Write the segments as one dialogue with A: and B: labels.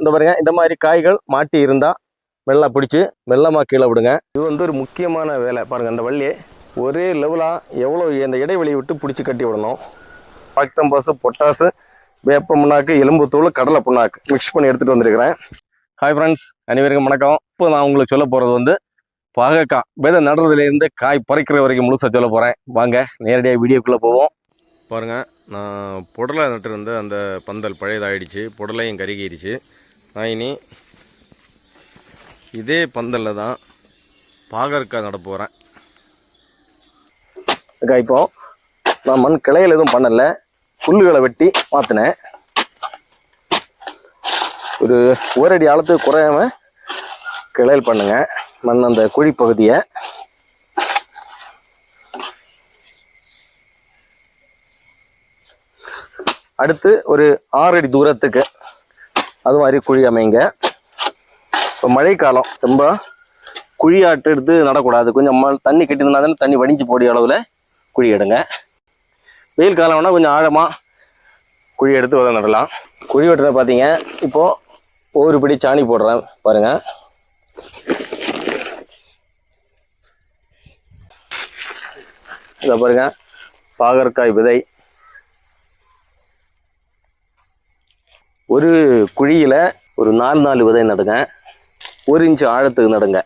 A: இந்த பாருங்க இந்த மாதிரி காய்கள் மாட்டி இருந்தால் மெல்ல பிடிச்சி மெல்லமாக கீழே விடுங்க. இது வந்து ஒரு முக்கியமான வேலை. பாருங்கள் அந்த வள்ளி ஒரே லெவலாக எவ்வளோ இந்த இடைவெளியை விட்டு பிடிச்சி கட்டி விடணும். பாக்டம்பாஸு பொட்டாசு வேப்ப புண்ணாக்கு எலும்பு தூள் கடலை புண்ணாக்கு மிக்ஸ் பண்ணி எடுத்துகிட்டு வந்திருக்கிறேன். ஹாய் ஃப்ரெண்ட்ஸ் அனைவருக்கும் வணக்கம். இப்போ நான் உங்களுக்கு சொல்ல போகிறது வந்து பாகக்காய். விதை நடுறதுலேருந்து காய் பறிக்கிற வரைக்கும் முழுசாக சொல்ல போகிறேன் வாங்க நேரடியாக வீடியோக்குள்ளே போவோம். பாருங்கள் நான் புடலை நட்டுருந்த அந்த பந்தல் பழையதாகிடுச்சு புடலையும் கருகிடுச்சு நான் இனி இதே பந்தலில் தான் பாகற்காய் நட போகிறேன் இப்போ நான் மண் கிளையில் எதுவும் பண்ணலை. புல்லுகளை வெட்டி மாற்றினேன் ஒரு ஒரு அடி ஆழத்துக்கு குறையாம கிளையல் பண்ணுங்க. மண் அந்த குழி பகுதியை. அடுத்து ஒரு ஆறு அடி தூரத்துக்கு அது மாதிரி குழி அமைங்க. இப்போ மழைக்காலம் ரொம்ப குழியாட்டு எடுத்து நடக்கூடாது. கொஞ்சம் ம தண்ணி கட்டியிருந்தா தானே தண்ணி வடிஞ்சு போடிய அளவில் குழி எடுங்க. வெயில் காலம்னா கொஞ்சம் ஆழமாக குழி எடுத்து விதை நடலாம். குழி வெட்டுறத பார்த்தீங்க இப்போது ஒரு பிடி சாணி போடுறேன் பாருங்க. இதை பாருங்க பாகற்காய் விதை. ஒரு குழியில் ஒரு நாலு நாலு விதை நடுங்க ஒரு இன்ச்சு ஆழத்துக்கு நடுங்க.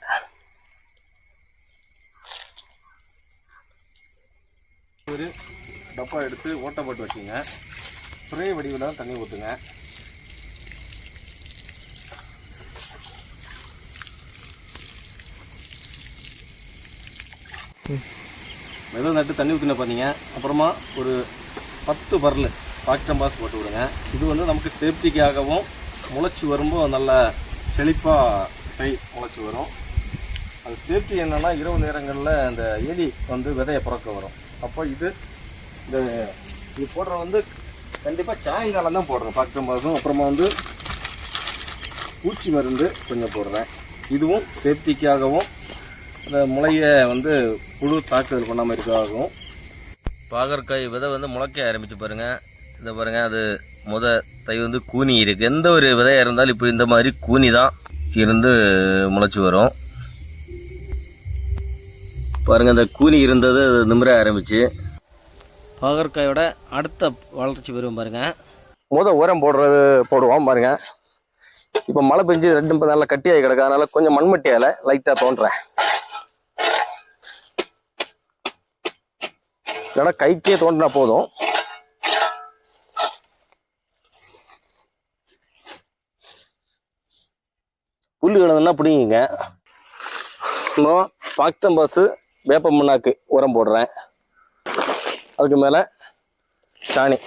A: ஒரு டப்பா எடுத்து ஓட்டை போட்டு வச்சுங்க. ஸ்ப்ரே வடிவில் தண்ணி ஊற்றுங்க விதை நட்டு தண்ணி ஊற்றின பார்த்தீங்க அப்புறமா ஒரு பத்து பரல். பாக்டம் பாஸ் போட்டு விடுங்க. இது வந்து நமக்கு சேஃப்டிக்காகவும் முளைச்சி வரும்போது நல்ல செழிப்பாக கை முளைச்சி வரும். அது சேஃப்டி என்னென்னா இரவு நேரங்களில் இந்த எலி வந்து விதையை புறக்க வரும். அப்போ இது இந்த இது போடுற வந்து கண்டிப்பாக சாயங்காலம் தான் போடுறேன் பாக்டம் பாஸும் அப்புறமா வந்து பூச்சி மருந்து கொஞ்சம் போடுறேன். இதுவும் சேஃப்டிக்காகவும் அந்த முளையை வந்து புழு தாக்குதல் பண்ணாமல் இருக்கவும் பாகற்காய் விதை வந்து முளைக்க ஆரம்பிச்சு பாருங்கள் இதை பாருங்க அது முத தை வந்து கூனி இருக்கு. எந்த ஒரு விதையாக இருந்தாலும் இப்போ இந்த மாதிரி கூனி தான் இருந்து முளைச்சி வரும். பாருங்க அந்த கூனி இருந்தது அது நிமிர ஆரம்பிச்சு.
B: பாகற்காயோட அடுத்த வளர்ச்சி பெறும் பாருங்க.
A: முத உரம் போடுறது போடுவோம் பாருங்க. இப்போ மழை பெஞ்சு ரெண்டு நல்லா கட்டியாகி கிடக்கு. அதனால கொஞ்சம் மண்மட்டியால லைட்டாக தோன்றேன். இல்லைன்னா கைக்கே தோண்டினா போதும். புல்லு கிடந்துன்னா பிடிங்கிங்க அப்புறம் பாக்டம் பாஸு வேப்ப முன்னாக்கு உரம் போடுறேன். அதுக்கு மேலே சாணி.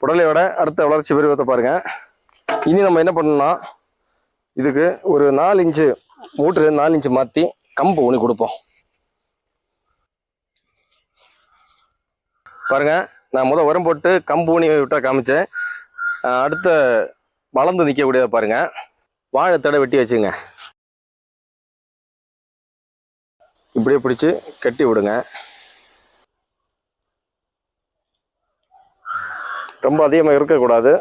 A: புடலையோட அடுத்த வளர்ச்சி பெருவத்தை பாருங்க. இனி நம்ம என்ன பண்ணணும்னா இதுக்கு ஒரு நாலு இன்ச்சு மூட்டு நாலு இன்ச்சு மாற்றி கம்பு ஊனி கொடுப்போம். பாருங்கள் நான் முதல் உரம் போட்டு கம்பூனி விட்டால் காமிச்சேன். அடுத்த வளர்ந்து நிற்கக்கூடியதை பாருங்கள் வாழைத்தடை வெட்டி வச்சுங்க. இப்படியே பிடிச்சி கட்டி விடுங்க. ரொம்ப அதிகமாக இருக்கக்கூடாது.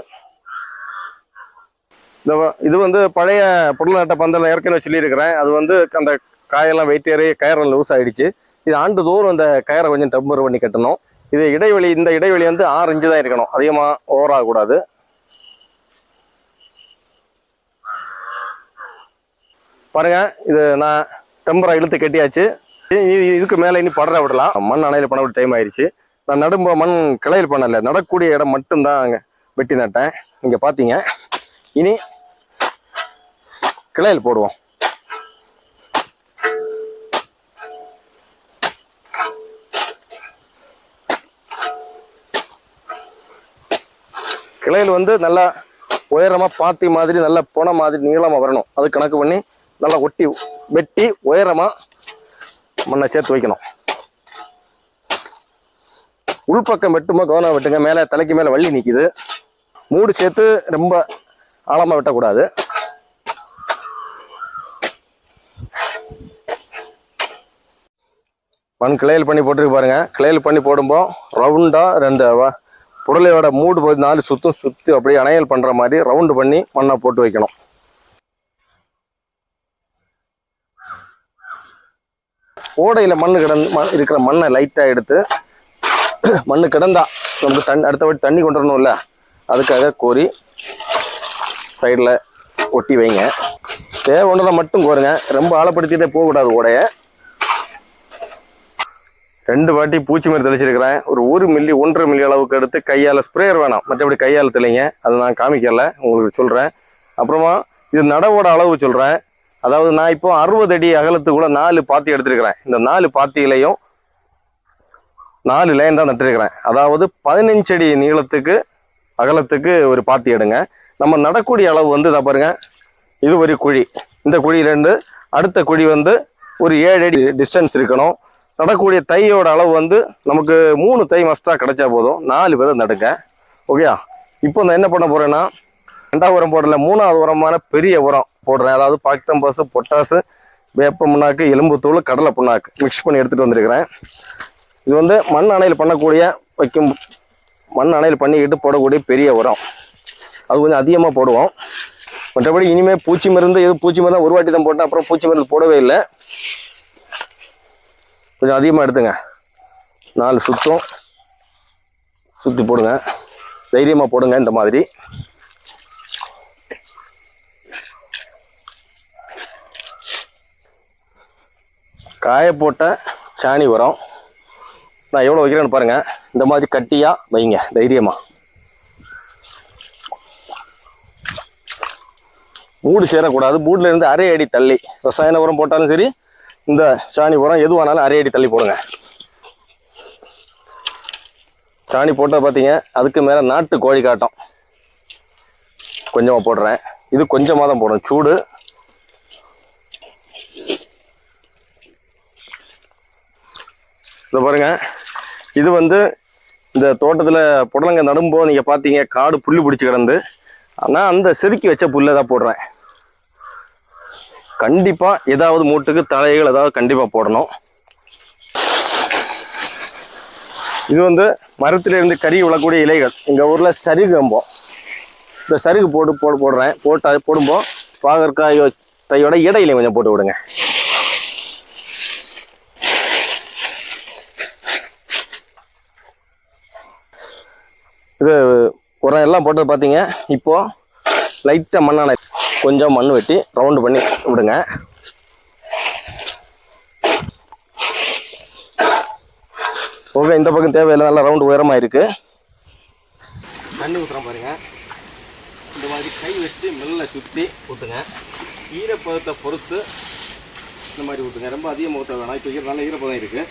A: இந்த இது வந்து பழைய புடல் நட்ட பந்தல் ஏற்கனவே சொல்லியிருக்கிறேன். அது வந்து அந்த காயெல்லாம் வெயிட் ஏறி லூஸ் ஆகிடுச்சு இது ஆண்டுதோறும் அந்த கயரை கொஞ்சம் டம்பர் பண்ணி கட்டணும். இது இடைவெளி இந்த இடைவெளி வந்து ஆறு இன்ச்சு தான் இருக்கணும். அதிகமாக ஓவர் ஆகக்கூடாது. பாருங்க இது நான் டெம்பரை இழுத்து கட்டியாச்சு. இதுக்கு மேலே இனி படர விடலாம். மண் அணையில் பண்ண விட டைம் ஆயிடுச்சு நான் நடும்ப மண் கிளையில் பண்ணல. நடக்கூடிய இடம் மட்டும்தான் அங்கே வெட்டி நட்டேன். இங்கே பார்த்தீங்க இனி கிளையில் போடுவோம். கிளையில் வந்து நல்லா உயரமாக பாத்தி மாதிரி நல்லா புன மாதிரி நீளமாக வரணும். அது கணக்கு பண்ணி நல்லா ஒட்டி வெட்டி உயரமாக மண்ணை சேர்த்து வைக்கணும். உள்பக்கம் வெட்டுமா கவனம் வெட்டுங்க. மேலே தலைக்கு மேலே வள்ளி நிற்கிது மூடு சேர்த்து ரொம்ப ஆழமாக வெட்டக்கூடாது. மண் கிளையல் பண்ணி போட்டுருக்கு பாருங்க. கிளையல் பண்ணி போடும்போது ரவுண்டாக ரெண்டு புடலையோட மூடு போய் நாலு சுத்தும் சுற்றி அப்படியே அணையல் பண்ணுற மாதிரி ரவுண்டு பண்ணி மண்ணை போட்டு வைக்கணும். ஓடையில் மண் கிடந்து மண் இருக்கிற மண்ணை லைட்டாக எடுத்து மண் கிடந்தா நமக்கு தண்ணி அடுத்த வாட்டி தண்ணி கொண்டு வரணும்ல அதுக்காக கோரி சைடில் ஒட்டி வைங்க. தேவை ஒன்றதை மட்டும் கோருங்க. ரொம்ப ஆழப்படுத்திட்டே போகக்கூடாது ஓடையை. ரெண்டு வாட்டி பூச்சி மாதிரி தெளிச்சிருக்கிறேன். ஒரு ஒரு மில்லி ஒன்றரை மில்லி அளவுக்கு எடுத்து கையால் ஸ்ப்ரேயர் வேணாம். மற்றபடி கையால் தெளிங்க. அதை நான் காமிக்கல. உங்களுக்கு சொல்கிறேன் அப்புறமா இது நடவோட அளவு சொல்கிறேன் அதாவது நான் இப்போ அறுபது அடி அகலத்துக்குள்ள நாலு பாத்தி எடுத்திருக்கிறேன். இந்த நாலு பாத்தியிலையும் நாலு லைன் தான் நட்டிருக்கிறேன். அதாவது பதினஞ்சு அடி நீளத்துக்கு அகலத்துக்கு ஒரு பாத்தி எடுங்க. நம்ம நடக்கூடிய அளவு வந்து இதை பாருங்க. இது ஒரு குழி. இந்த குழியிலேருந்து அடுத்த குழி வந்து ஒரு ஏழு அடி டிஸ்டன்ஸ் இருக்கணும். நடக்கூடிய தையோட அளவு வந்து நமக்கு மூணு தை மஸ்டாக கிடைச்சா போதும். நாலு விதம் நடுங்க ஓகேயா இப்போ நான் என்ன பண்ண போகிறேன்னா ரெண்டாவது உரம் போடல மூணாவது உரமான பெரிய உரம் போடுறேன். அதாவது பாக்டம்பஸு பொட்டாசு வேப்ப புண்ணாக்கு எலும்புத்தூள் கடலை புண்ணாக்கு மிக்ஸ் பண்ணி எடுத்துகிட்டு வந்திருக்கிறேன். இது வந்து மண் அணையில் பண்ணக்கூடிய வைக்கும் மண் அணையில் பண்ணிக்கிட்டு போடக்கூடிய பெரிய உரம். அது கொஞ்சம் அதிகமாக போடுவோம். மற்றபடி இனிமேல் பூச்சி மருந்து எது பூச்சி மருந்து ஒரு வாட்டி தான் போட்டேன் அப்புறம் பூச்சி மருந்து போடவே இல்லை. கொஞ்சம் அதிகமாக எடுத்துங்க. நாலு சுத்தம். சுற்றி போடுங்க. தைரியமாக போடுங்க இந்த மாதிரி. காய போட்ட சாணி உரம். நான் எவ்வளோ வைக்கிறேன்னு பாருங்கள் இந்த மாதிரி கட்டியாக வைங்க தைரியமாக மூடு சேரக்கூடாது. மூடுல இருந்து அரை அடி தள்ளி. ரசாயன உரம் போட்டாலும் சரி இந்த சாணி உரம் எதுவானாலும் அரை அடி தள்ளி போடுங்க. சாணி போட்டால் பார்த்தீங்க அதுக்கு மேலே நாட்டு கோழி காட்டம். கொஞ்சமாக போடுறேன். இது கொஞ்சமாக தான் போடணும். சூடு. இதை பாருங்க. இது வந்து இந்த தோட்டத்தில் புடலங்க நடும்போது நீங்கள் பார்த்தீங்க காடு புல் பிடிச்சி கிடந்து. ஆனால் அந்த செதுக்கி வச்ச புல்லை தான் போடுறேன். கண்டிப்பாக ஏதாவது மூட்டுக்கு தலைகள் ஏதாவது கண்டிப்பாக போடணும். இது வந்து மரத்திலிருந்து கறி விழக்கூடிய இலைகள். எங்கள் ஊரில் சருகு கம்போம் இந்த சருகு போட்டு போட போடுறேன். போட்டு அது போடும்போது பாகற்காய் தையோட இடையில கொஞ்சம் போட்டு விடுங்க. இது உரம் எல்லாம் போட்டு பார்த்தீங்க இப்போது லைட்டாக மண்ணான கொஞ்சம் மண் வெட்டி ரவுண்டு பண்ணி விடுங்க. ஓகே இந்த பக்கம் தேவையில்லை நல்லா ரவுண்டு உயரமாக இருக்குது தண்ணி ஊற்றுறோம் பாருங்கள் இந்த மாதிரி கை வச்சு மெல்ல சுற்றி ஊற்றுங்க ஈரப்பதத்தை பொறுத்து இந்த மாதிரி ஊற்றுங்க ரொம்ப அதிகமாக ஊற்ற வேணாம் இப்போ நல்ல ஈரப்பதம் இருக்குது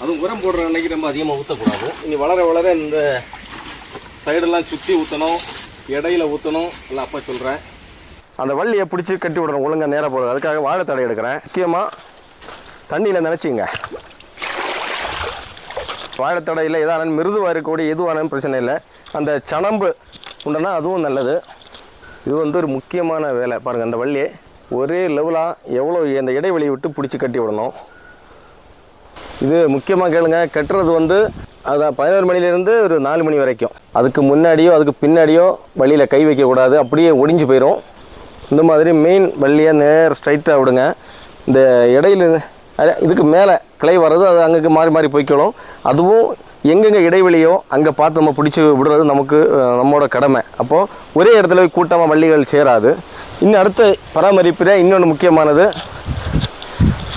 A: அதுவும் உரம் போடுற அன்னைக்கு ரொம்ப அதிகமாக ஊற்றக்கூடாது இனி வளர வளர இந்த சைடெல்லாம் சுற்றி ஊற்றணும் இடையில ஊற்றணும் எல்லாம் அப்பா சொல்கிறேன் அந்த வள்ளியை பிடிச்சி கட்டி விடணும். ஒழுங்கா நேராக போகிறது அதுக்காக வாழைத்தடை எடுக்கிறேன். முக்கியமாக தண்ணியில் நினச்சிங்க. வாழைத்தடையில் எதானாலும் மிருதுவாக இருக்கக்கூடிய எதுவானாலும் பிரச்சனை இல்லை. அந்த சணம்பு உண்டுன்னா அதுவும் நல்லது. இது வந்து ஒரு முக்கியமான வேலை. பாருங்கள் அந்த வள்ளியை ஒரே லெவலாக எவ்வளோ அந்த இடைவெளி விட்டு பிடிச்சி கட்டி விடணும். இது முக்கியமாக கேளுங்க. கட்டுறது வந்து அதான் பதினோரு மணிலேருந்து ஒரு நாலு மணி வரைக்கும். அதுக்கு முன்னாடியோ அதுக்கு பின்னாடியோ வழியில் கை வைக்கக்கூடாது. அப்படியே ஒடிஞ்சு போயிடும் இந்த மாதிரி மெயின் வள்ளியாக நேர் ஸ்ட்ரைட்டாக விடுங்க. இந்த இடையில இதுக்கு மேலே கிளை வர்றது அது அங்கங்கே மாறி மாறி போய்க்கணும் அதுவும் எங்கெங்கே இடைவெளியோ அங்கே பார்த்து நம்ம பிடிச்சி விடுறது நமக்கு நம்மளோட கடமை. அப்போது ஒரே இடத்துல போய் கூட்டமாக வள்ளிகள் சேராது. இன்னும் அடுத்த பராமரிப்பில் இன்னொன்று முக்கியமானது.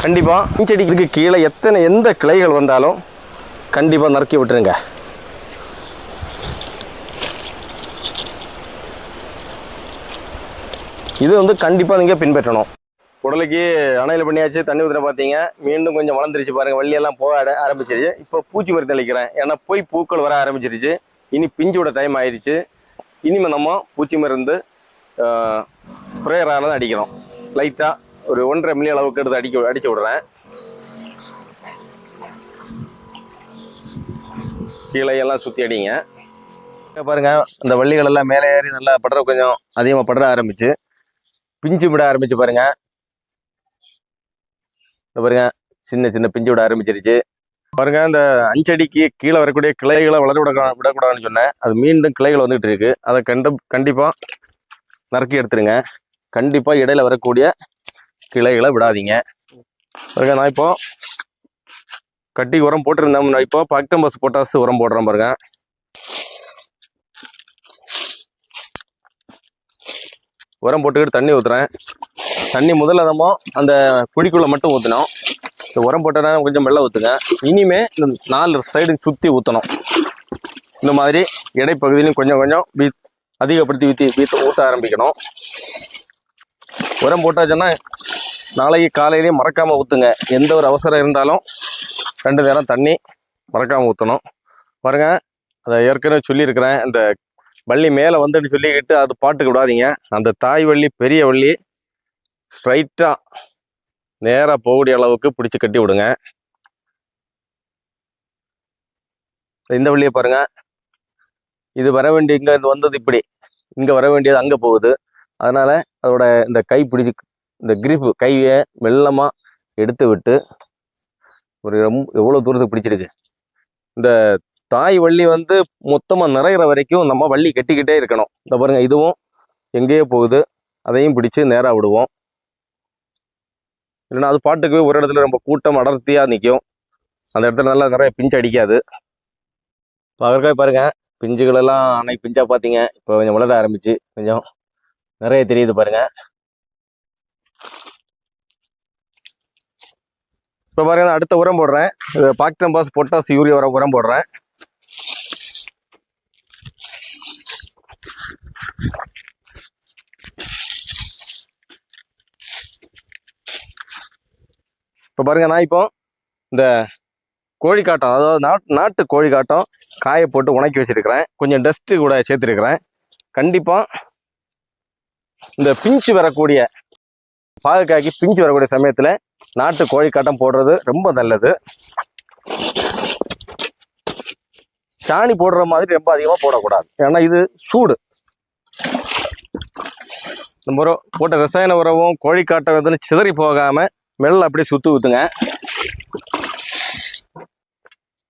A: கண்டிப்பாக செடிக்கு கீழே எத்தனை எந்த கிளைகள் வந்தாலும் கண்டிப்பாக நறுக்கி விட்டுருங்க. இது வந்து கண்டிப்பாக நீங்கள் பின்பற்றணும். உடலுக்கு அணையில் பண்ணியாச்சு தண்ணி ஊற்றுற பார்த்தீங்க மீண்டும் கொஞ்சம் வளர்ந்துருச்சு பாருங்கள் வள்ளியெல்லாம் போக ஆரம்பிச்சிருச்சு. இப்போ பூச்சி மருந்து அளிக்கிறேன் ஏன்னா போய் பூக்கள் வர ஆரம்பிச்சிருச்சு. இனி பிஞ்சு விட டைம் ஆயிடுச்சு இனிமேல் நம்ம பூச்சி மருந்து ஸ்ப்ரேயரால் தான் அடிக்கிறோம். லைட்டாக ஒரு ஒன்றரை மில்லி அளவுக்கு எடுத்து அடிக்க அடிச்சு விடுறேன். கீழே எல்லாம் சுற்றி அடிங்க. பாருங்கள் பாருங்க இந்த வள்ளிகள் எல்லாம் மேலே ஏறி நல்லா படுற கொஞ்சம் அதிகமாக படுற ஆரம்பிச்சு. பிஞ்சு விட ஆரம்பிச்சு பாருங்க. இந்த பாருங்க சின்ன சின்ன பிஞ்சு விட ஆரம்பிச்சிருச்சு. பாருங்க இந்த அஞ்சடிக்கு கீழே வரக்கூடிய கிளைகளை வளர விட விடக்கூடாதுன்னு சொன்னேன். அது மீண்டும் கிளைகள் வந்துகிட்டு இருக்கு. அதை கண்டு கண்டிப்பா நறுக்கி எடுத்துருங்க. கண்டிப்பா இடையில வரக்கூடிய கிளைகளை விடாதீங்க. பாருங்க நான் இப்போ கட்டி உரம் போட்டிருந்தேன். நான் இப்போ பாக்டம்பஸ் பொட்டாஸ் உரம் போடுறேன் பாருங்க. உரம் போட்டுக்கிட்டு தண்ணி ஊற்றுறேன் தண்ணி முதல்ல நம்ம அந்த குழிக்குள்ளே மட்டும் ஊற்றணும் இந்த உரம் போட்டனா கொஞ்சம் மெல்ல ஊற்றுங்க இனிமே இந்த நாலு சைடு சுற்றி ஊற்றணும் இந்த மாதிரி இடைப்பகுதியிலும் கொஞ்சம் கொஞ்சம் வீ அதிகப்படுத்தி வீத்தி வீத்து ஊற்ற ஆரம்பிக்கணும். உரம் போட்டாச்சுன்னா நாளைக்கு காலையிலேயே மறக்காமல் ஊற்றுங்க எந்த ஒரு அவசரம் இருந்தாலும் ரெண்டு நேரம் தண்ணி மறக்காமல் ஊற்றணும் பாருங்கள் அதை ஏற்கனவே சொல்லியிருக்கிறேன். இந்த வள்ளி மேலே வந்துன்னு சொல்லிக்கிட்டு அது பாட்டுக்கு விடாதீங்க. அந்த தாய் வள்ளி பெரிய வள்ளி ஸ்ட்ரைட்டாக நேராக போகக்கூடிய அளவுக்கு பிடிச்சி கட்டி விடுங்க. இந்த வழியை பாருங்க. இது வர வேண்டிய இங்கே இது வந்தது இப்படி. இங்கே வர வேண்டியது அங்கே போகுது. அதனால் அதோட இந்த கை பிடிச்சி இந்த கிரிப்பு கையை மெல்லமாக எடுத்து விட்டு ஒரு ரொம்ப எவ்வளோ தூரத்துக்கு பிடிச்சிருக்கு? இந்த தாய் வள்ளி வந்து மொத்தமாக நிறையிற வரைக்கும் நம்ம வள்ளி கட்டிக்கிட்டே இருக்கணும். இந்த பாருங்கள் இதுவும் எங்கேயோ போகுது. அதையும் பிடிச்சு நேராக விடுவோம். இல்லைன்னா அது பாட்டுக்கு ஒரு இடத்துல ரொம்ப கூட்டம் அடர்த்தியாக நிற்கும் அந்த இடத்துல நல்லா நிறைய பிஞ்சு அடிக்காது. பாகற்காய் பாருங்கள் பிஞ்சுகளெல்லாம் அன்னைக்கு பிஞ்சாக பார்த்தீங்க இப்போ கொஞ்சம் வளர ஆரம்பிச்சு கொஞ்சம் நிறைய தெரியுது பாருங்கள் இப்போ பாருங்கள் அடுத்த உரம் போடுறேன். பாக்டம்பாஸ் பொட்டாஸ் யூரியா உரம் உரம் போடுறேன். இப்போ பாருங்க நான் இப்போ இந்த கோழிக்காட்டம் அதாவது நாட்டு நாட்டு கோழிக்காட்டம் காய போட்டு உணக்கி வச்சிருக்கிறேன். கொஞ்சம் டஸ்ட்டு கூட சேர்த்துருக்கிறேன். கண்டிப்பாக இந்த பிஞ்சு வரக்கூடிய பாகக்காய்க்கு பிஞ்சு வரக்கூடிய சமயத்தில் நாட்டு கோழிக்காட்டம் போடுறது ரொம்ப நல்லது. சாணி போடுற மாதிரி ரொம்ப அதிகமாக போடக்கூடாது. ஏன்னா இது சூடு. இந்த முறை போட்ட ரசாயன உரமும் கோழிக்காட்டம் எதுன்னு சிதறி போகாமல் மெல்ல அப்படியே சுத்து ஊத்துங்க.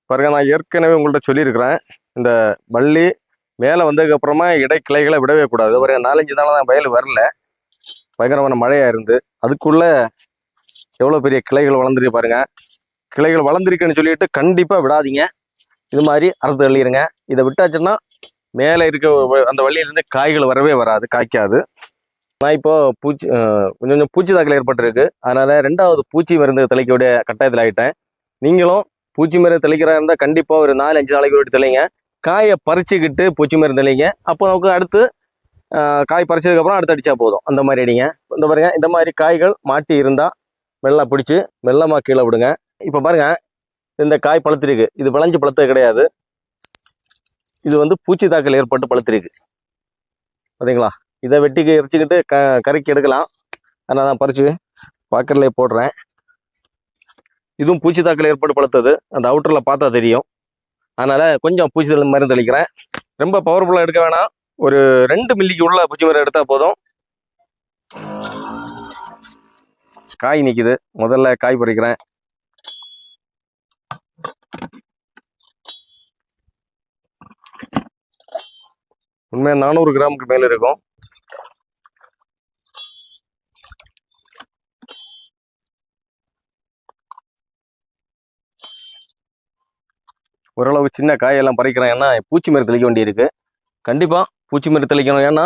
A: பாருங்க நான் ஏற்கனவே உங்கள்கிட்ட சொல்லியிருக்கிறேன். இந்த வள்ளி மேலே வந்ததுக்கப்புறமா இடை இடைக்கிளைகளை விடவே கூடாது. ஒரு நாலஞ்சு நாளாக தான் வயல் வரல. பயங்கரமான மழையாக இருந்து. அதுக்குள்ளே எவ்வளோ பெரிய கிளைகள் வளர்ந்துருக்கு பாருங்கள் கிளைகள் வளர்ந்துருக்குன்னு சொல்லிட்டு கண்டிப்பாக விடாதீங்க. இது மாதிரி அறுத்து தள்ளிடுங்க இதை விட்டாச்சுன்னா மேலே இருக்க வ- அந்த வள்ளியிலேருந்து காய்கள் வரவே வராது காய்க்காது. நான் இப்போ பூச்சி கொஞ்சம் கொஞ்சம் பூச்சி தாக்கல் ஏற்பட்டிருக்கு. அதனால ரெண்டாவது பூச்சி மருந்து தெளிக்கக்கூடிய கட்டாயத்தில் ஆகிட்டேன் நீங்களும் பூச்சி மருந்து தெளிக்கிறா இருந்தால் கண்டிப்பாக ஒரு நாலு அஞ்சு நாளைக்கு ஒரு தெளிங்க. காயை பறிச்சுக்கிட்டு பூச்சி மருந்து தெளிங்க. அப்போ நமக்கு அடுத்து காய் பறிச்சதுக்கப்புறம் அடுத்து அடித்தா போதும். அந்த மாதிரி அடிங்க. இந்த பாருங்கள் இந்த மாதிரி காய்கள் மாட்டி இருந்தால் மெல்ல பிடிச்சி மெல்லமாக கீழே விடுங்க. இப்போ பாருங்கள் இந்த காய் பழுத்திருக்கு. இது விளைஞ்சு பழுத்தது கிடையாது. இது வந்து பூச்சி தாக்கல் ஏற்பட்டு பழுத்திருக்கு. பார்த்தீங்களா இதை வெட்டி எரிச்சுக்கிட்டு க கறிக்கு எடுக்கலாம். அதனால் நான் பறித்து பாக்கெட்லேயே போடுறேன். இதுவும் பூச்சி தாக்கல் ஏற்பாடு பழுத்தது அந்த அவுட்டரில் பார்த்தா தெரியும். அதனால் கொஞ்சம் பூச்சி தள்ளு மருந்து தெளிக்கிறேன் ரொம்ப பவர்ஃபுல்லாக எடுக்க வேணாம். ஒரு ரெண்டு மில்லிக்கு உள்ள பூச்சி மருந்து எடுத்தால் போதும். காய் நிற்கிது முதல்ல காய் பறிக்கிறேன். உண்மையாக நானூறு கிராமுக்கு மேலே இருக்கும். ஓரளவு சின்ன காயெல்லாம் பறிக்கிறேன். ஏன்னா பூச்சி மருந்து தெளிக்க வேண்டியிருக்கு. கண்டிப்பாக பூச்சி மருந்து தெளிக்கணும். ஏன்னா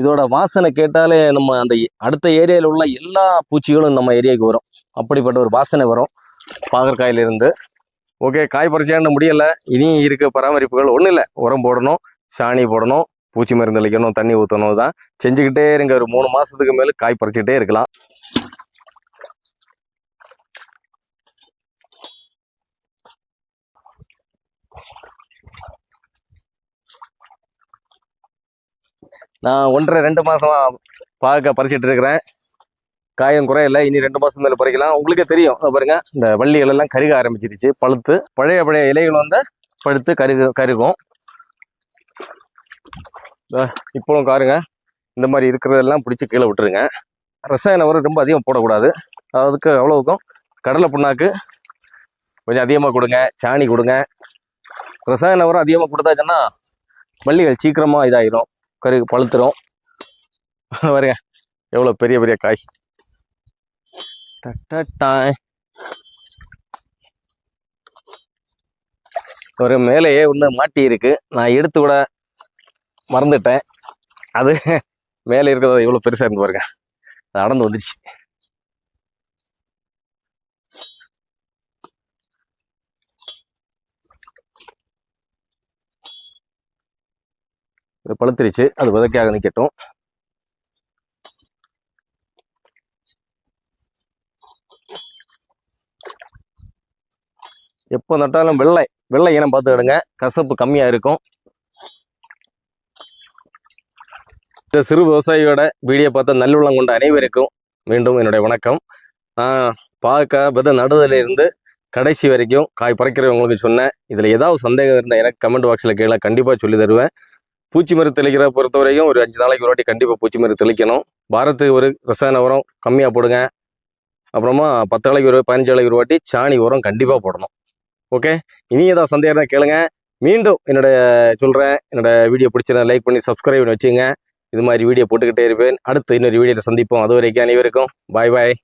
A: இதோட வாசனை கேட்டாலே நம்ம அந்த அடுத்த ஏரியாவில் உள்ள எல்லா பூச்சிகளும் நம்ம ஏரியாவுக்கு வரும். அப்படிப்பட்ட ஒரு வாசனை வரும் பாகற்காயிலிருந்து. ஓகே காய் பறிச்சாண்டு முடியலை. இனியும் இருக்க பராமரிப்புகள். ஒன்றும் இல்லை. உரம் போடணும் சாணி போடணும் பூச்சி மருந்து அளிக்கணும் தண்ணி ஊற்றணும் தான் செஞ்சுக்கிட்டே இருங்க. ஒரு மூணு மாதத்துக்கு மேலே காய் பறிச்சுக்கிட்டே இருக்கலாம். நான் ஒன்றரை ரெண்டு மாசமா பாக பறிச்சிட்டு இருக்கிறேன். காயம் குறையில இனி ரெண்டு மாசம் மேல பறிக்கலாம். உங்களுக்கே தெரியும். பாருங்கள் பாருங்க இந்த வள்ளிகள் எல்லாம் கருக ஆரம்பிச்சிருச்சு. பழுத்து பழைய பழைய இலைகள் வந்து பழுத்து கருகு கருகும். இப்போவும் காருங்க. இந்த மாதிரி இருக்கிறதெல்லாம் பிடிச்சி கீழே விட்டுருங்க. ரசாயன உரம் ரொம்ப அதிகம் போடக்கூடாது. அதுக்கு அவ்வளோவுக்கும் கடலை புண்ணாக்கு கொஞ்சம் அதிகமாக கொடுங்க. சாணி கொடுங்க. ரசாயன உரம் அதிகமாக கொடுத்தாச்சுன்னா மல்லிகள் சீக்கிரமாக இதாயிரும். கரு பழுத்துரும். பாருங்க எவ்வளோ பெரிய பெரிய காய். டட்டாய் ஒரு மேலேயே ஒன்று மாட்டி இருக்கு. நான் எடுத்து கூட மறந்துட்டேன். அது மேலே இருக்கிறத எவ்வளோ பெருசாக இருந்து பாருங்க. நடந்து வந்துடுச்சு. இது பழுத்திருச்சு. அது விதைக்காக நிற்கட்டும் எப்போ நட்டாலும் வெள்ளை வெள்ளை இனம் பார்த்துக்கிடுங்க. கசப்பு கம்மியாக இருக்கும். இந்த சிறு விவசாயியோட வீடியோ பார்த்த நல்லுள்ளம் கொண்ட அனைவருக்கும் மீண்டும் என்னுடைய வணக்கம். நான் பார்க்க விதை நடுதலிருந்து கடைசி வரைக்கும் காய் பறக்கிறவங்களுக்கு சொன்னேன். இதில் ஏதாவது சந்தேகம் இருந்தால் எனக்கு கமெண்ட் பாக்ஸில் கீழே கண்டிப்பாக சொல்லி தருவேன். பூச்சி மருந்து தெளிக்கிற பொறுத்த வரைக்கும் ஒரு அஞ்சு நாளைக்கு ஒரு வாட்டி கண்டிப்பாக பூச்சி மருந்து தெளிக்கணும். வாரத்துக்கு ஒரு ரசாயன உரம் கம்மியாக போடுங்க. அப்புறமா பத்து நாளைக்கு ஒரு பதினஞ்சு நாளைக்கு ஒரு வாட்டி சாணி உரம் கண்டிப்பாக போடணும். ஓகே? இனி ஏதாவது சந்தேகம் தான் கேளுங்க. மீண்டும் என்னோட சொல்கிறேன் என்னோட வீடியோ பிடிச்சிருந்தா லைக் பண்ணி சப்ஸ்கிரைப் பண்ணி வச்சுங்க. இது மாதிரி வீடியோ போட்டுக்கிட்டே இருப்பேன். அடுத்து இன்னொரு வீடியோவில் சந்திப்போம். அது வரைக்கும் அனைவருக்கும் பாய் பாய்